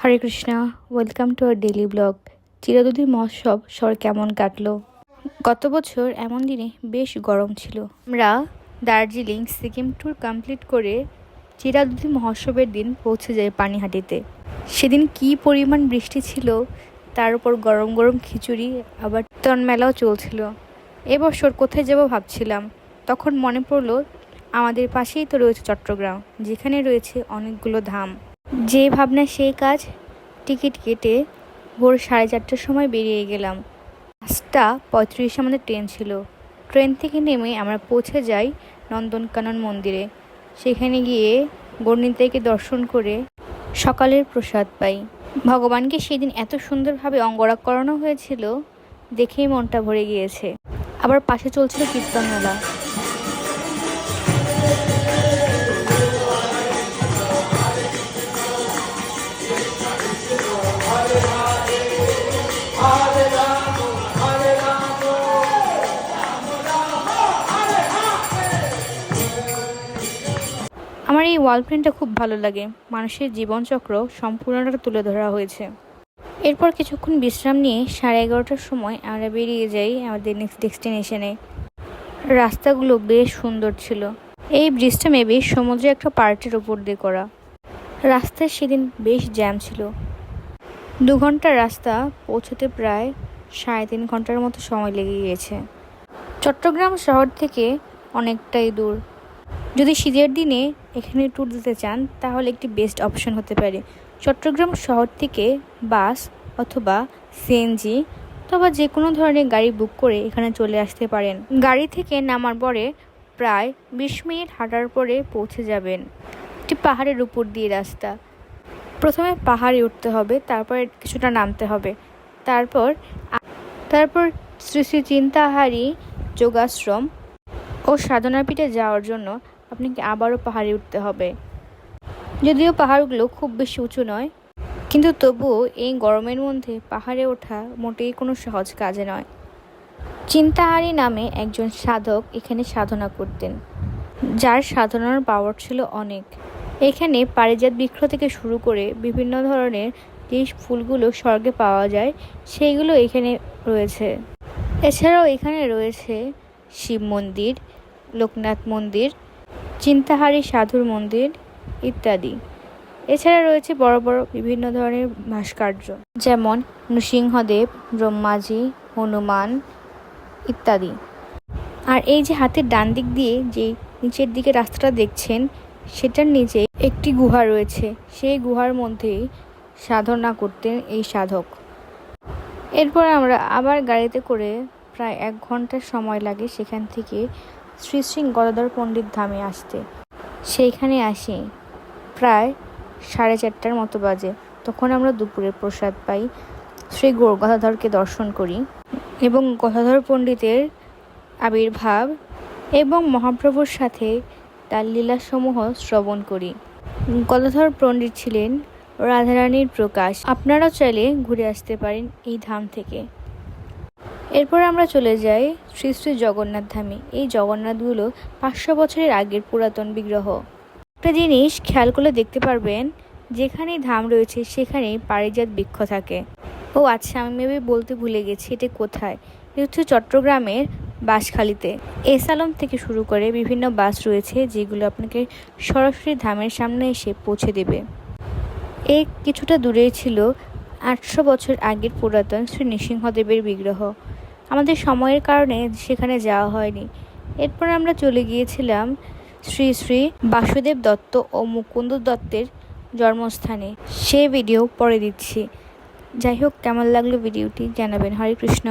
Hare Krishna welcome to our daily blog চিরদুধি মহোৎসব সর কেমন কাটলো? গত বছর এমন দিনে বেশ গরম ছিল। আমরা দার্জিলিং সিকিম ট্যুর কমপ্লিট করে চিরাদুধি মহোৎসবের দিন পৌঁছে যাই পানিহাটিতে। সেদিন কি পরিমাণ বৃষ্টি ছিল, তার উপর গরম গরম খিচুড়ি, আবার তন মেলাও চলছিল এবছর কোথায় যাব ভাবছিলাম, তখন মনে পড়ল আমাদের পাশেই তো রয়েছে চট্টগ্রাম, যেখানে রয়েছে অনেকগুলো ধাম। যে ভাবনা সেই কাজ, টিকিট কেটে ভোর সাড়ে চারটার সময় বেরিয়ে গেলাম। পাঁচটা পঁয়ত্রিশে আমাদের ট্রেন ছিল। ট্রেন থেকে নেমে আমরা পৌঁছে যাই নন্দনকানন মন্দিরে। সেখানে গিয়ে গণিতাইকে দর্শন করে সকালের প্রসাদ পাই। ভগবানকে সেদিন এত সুন্দরভাবে অঙ্গরাগ করানো হয়েছিল, দেখেই মনটা ভরে গিয়েছে। আবার পাশে চলছিল কীর্তন আমার এই ওয়াল প্রিন্টটা খুব ভালো লাগে। মানুষের জীবনচক্র সম্পূর্ণটা তুলে ধরা হয়েছে। এরপর কিছুক্ষণ বিশ্রাম নিয়ে সাড়ে এগারোটার সময় আমরা বেরিয়ে যাই আমাদের নেক্সট ডেস্টিনেশনে রাস্তাগুলো বেশ সুন্দর ছিল। এই ব্রিজটা মেবি সমুদ্রে একটা পার্টির ওপর দিয়ে করা। রাস্তায় সেদিন বেশ জ্যাম ছিল। দু ঘণ্টার রাস্তা পৌঁছতে প্রায় সাড়ে তিন ঘণ্টার মতো সময় লেগে গিয়েছে। চট্টগ্রাম শহর থেকে অনেকটাই দূর। যদি শীতের দিনে এখানে ট্যুর দিতে চান, তাহলে একটি বেস্ট অপশন হতে পারে। চট্টগ্রাম শহর থেকে বাস অথবা সিএনজি অথবা যে কোনো ধরনের গাড়ি বুক করে এখানে চলে আসতে পারেন। গাড়ি থেকে নামার পরে প্রায় বিশ মিনিট হাঁটার পরে পৌঁছে যাবেন। একটি পাহাড়ের উপর দিয়ে রাস্তা। প্রথমে পাহাড়ে উঠতে হবে, তারপর কিছুটা নামতে হবে। তারপর তারপর শ্রী শ্রী চিন্তাহারি যোগাশ্রম ও সাধনাপীঠে যাওয়ার জন্য আপনাকে আবারও পাহাড়ে উঠতে হবে। যদিও পাহাড়গুলো খুব বেশি উঁচু নয়, কিন্তু তবুও এই গরমের মধ্যে পাহাড়ে ওঠা মোটেই কোনো সহজ কাজে নয়। চিন্তাহারি নামে একজন সাধক এখানে সাধনা করতেন, যার সাধনার পাওয়ার ছিল অনেক। এখানে পারিজাত বৃক্ষ থেকে শুরু করে বিভিন্ন ধরনের যে ফুলগুলো স্বর্গে পাওয়া যায়, সেইগুলো এখানে রয়েছে। এছাড়াও এখানে রয়েছে শিব মন্দির, লোকনাথ মন্দির চিন্তাহারি, সাধুর মন্দির ইত্যাদি। এছাড়া রয়েছে বড় বড় বিভিন্ন ধরনের ভাস্কর্য, যেমন নৃসিংহদেব, ব্রহ্মাজি, হনুমান ইত্যাদি। আর এই যে হাতের ডান দিক দিয়ে যে নিচের দিকে রাস্তাটা দেখছেন, সেটার নিচে একটি গুহা রয়েছে। সেই গুহার মধ্যেই সাধনা করতেন এই সাধক। এরপর আমরা আবার গাড়িতে করে প্রায় এক ঘণ্টার সময় লাগে সেখান থেকে শ্রী শ্রী গদাধর পণ্ডিত ধামে আসতে। সেইখানে আসি। প্রায় সাড়ে চারটার মতো বাজে। তখন আমরা দুপুরের প্রসাদ পাই। শ্রী গদাধরকে দর্শন করি এবং গদাধর পণ্ডিতের আবির্ভাব এবং মহাপ্রভুর সাথে তার লীলাসমূহ শ্রবণ করি। গদাধর পণ্ডিত ছিলেন রাধারানীর প্রকাশ। আপনারাও চাইলে ঘুরে আসতে পারেন এই ধাম থেকে। এরপর আমরা চলে যাই শ্রী শ্রী জগন্নাথ ধামে। এই জগন্নাথগুলো পাঁচশো বছরের আগের পুরাতন বিগ্রহ। একটা জিনিস খেয়াল করলে দেখতে পারবেন, যেখানেই ধাম রয়েছে সেখানেই পারিজাত বৃক্ষ থাকে। ও আচ্ছা আমি মেবি বলতে ভুলে গেছি এটা কোথায়? এটা হচ্ছে চট্টগ্রামের বাসখালিতে এসালম থেকে শুরু করে বিভিন্ন বাস রয়েছে যেগুলো আপনাকে সরাসরি ধামের সামনে এসে পৌঁছে দেবে। এই কিছুটা দূরে ছিল আটশো বছর আগের পুরাতন শ্রী নৃসিংহদেবের বিগ্রহ। আমাদের সময়ের কারণে সেখানে যাওয়া হয়নি। এরপর আমরা চলে গিয়েছিলাম শ্রী শ্রী বাসুদেব দত্ত ও মুকুন্দ দত্তের জন্মস্থানে। সে ভিডিও পরে দিচ্ছি। যাই হোক, কেমন লাগল ভিডিওটি জানাবেন। হরে কৃষ্ণ।